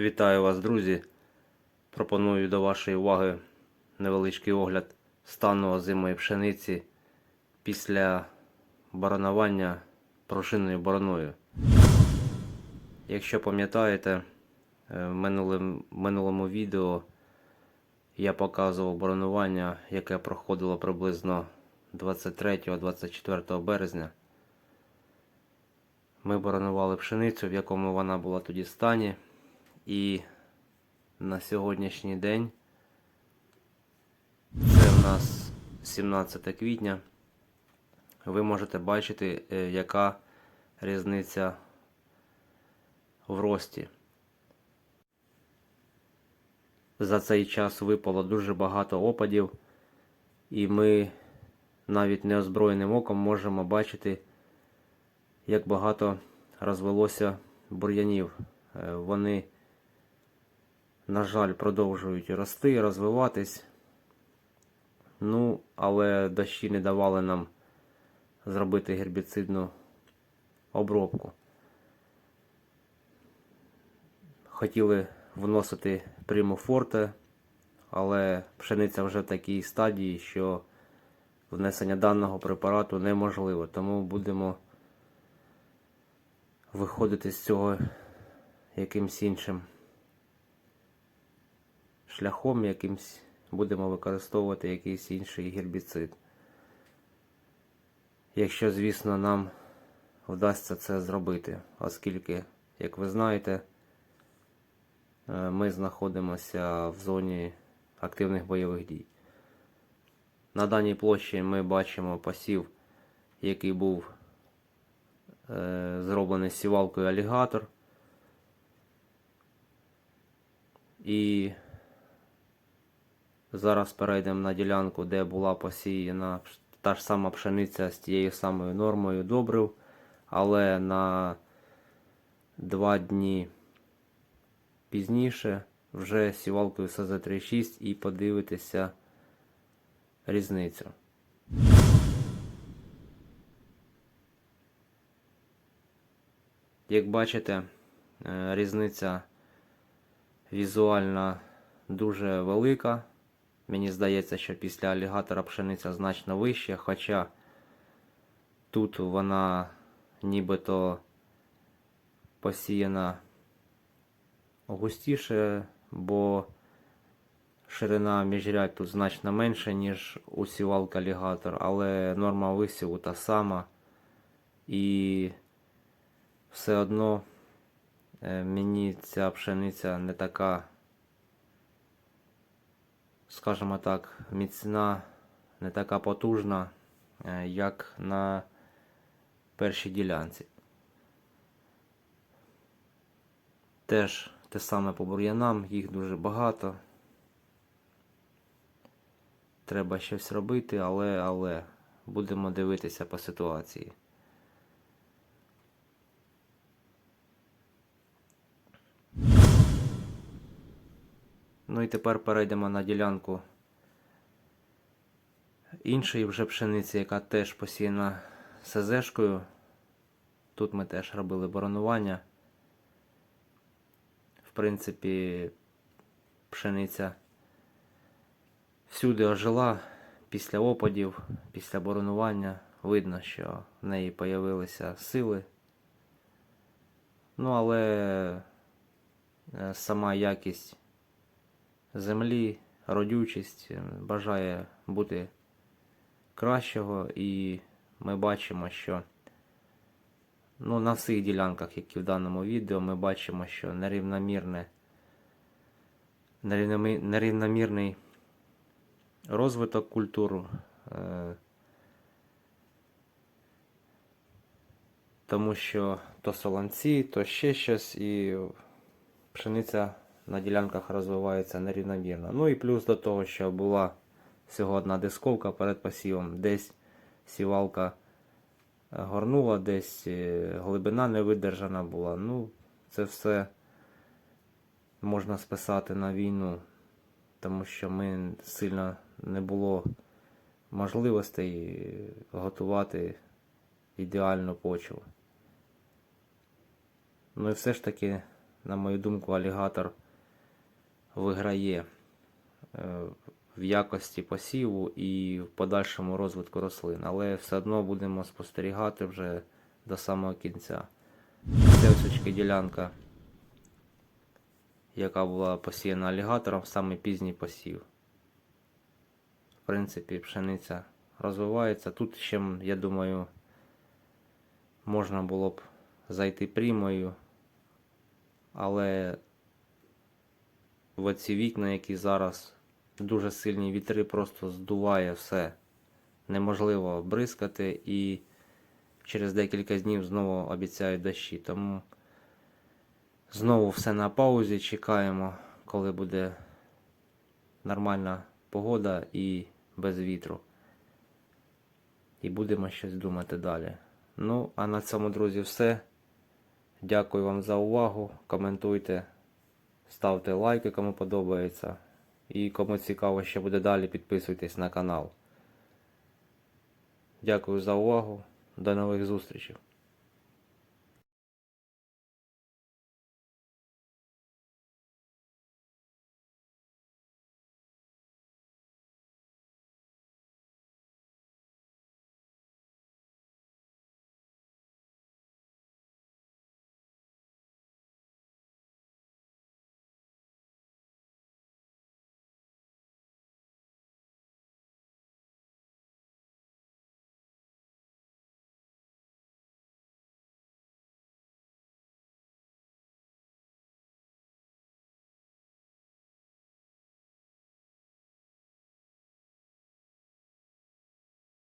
Вітаю вас, друзі. Пропоную до вашої уваги невеличкий огляд стану озимої пшениці після боронування пружинною бороною. Якщо пам'ятаєте, е, в минулому відео я показував боронування, яке проходило приблизно 23-24 березня. Ми боронували пшеницю, в якому вона була тоді стані. І на сьогоднішній день це в нас 17 квітня. Ви можете бачити, е, яка різниця в рості. За цей час випало дуже багато опадів, і ми навіть неозброєним оком можемо бачити, як багато розвелося бур'янів. Е, Вони на жаль, продовжують рости, розвиватись. Ну, але дощі не давали нам зробити гербіцидну обробку. Хотіли вносити приму форте, але пшениця вже в такій стадії, що внесення даного препарату неможливо. Тому будемо виходити з цього якимсь іншим шляхом якимсь будемо використовувати якийсь інший гербіцид. Якщо, звісно, нам вдасться це зробити, оскільки, як ви знаєте, е, ми знаходимося в зоні активних бойових дій. На даній площі ми бачимо посів, який був е, зроблений сівалкою алігатор. І Зараз перейдемо на ділянку, де була посіяна та ж сама пшениця з тією самою нормою добрив, але на два дні пізніше вже сівалкою СЗ36 і подивитися різницю. Як бачите, е, різниця візуальна дуже велика. Мені здається, що після алігатора пшениця значно вища, хоча тут вона нібито посіяна густіше, бо ширина міжрядь тут значно менша, ніж у сівалки алігатор, але норма висіву та сама. І все одно е, мені ця пшениця не така скажімо так, міцна, не така потужна, е, як на першій ділянці. Теж те саме по бур'янам, їх дуже багато. Треба щось робити, але, але будемо дивитися по ситуації. Ну і тепер перейдемо на ділянку іншої вже пшениці, яка теж посіяна СЗшкою. Тут ми теж робили боронування. В принципі, пшениця всюди ожила після опадів, після боронування. Видно, що в неї появилися сили. Ну, але е, сама якість землі, родючість е, бажає бути кращого, і ми бачимо, що ну, на всіх ділянках, які в даному відео, ми бачимо, що нерівномірне, нерівномі- нерівномірний розвиток культур. е, Тому що то солонці, то ще щось, і пшениця на ділянках розвивається нерівномірно. Ну і плюс до того, що була всього одна дисковка перед посівом. Десь сівалка е, горнула, десь е, глибина не видержана була. Ну, це все можна списати на війну, тому що ми сильно не було можливостей готувати ідеальну почву. Ну і все ж таки на мою думку, алігатор виграє е, в якості посіву і в подальшому розвитку рослин. Але все одно будемо спостерігати вже до самого кінця. Це ось ділянка, яка була посіяна алігатором, саме пізній посів. В принципі, пшениця розвивається. Тут ще, я думаю, можна було б зайти прямою, але в оці вікна, які зараз дуже сильні вітри, просто здуває все. Неможливо бризкати і через декілька днів знову обіцяють дощі. Тому знову все на паузі. Чекаємо, коли буде нормальна погода і без вітру. І будемо щось думати далі. Ну, а на цьому, друзі, все. Дякую вам за увагу. Коментуйте, ставте лайки, кому подобається. І кому цікаво, що буде далі, підписуйтесь на канал. Дякую за увагу. До нових зустрічей.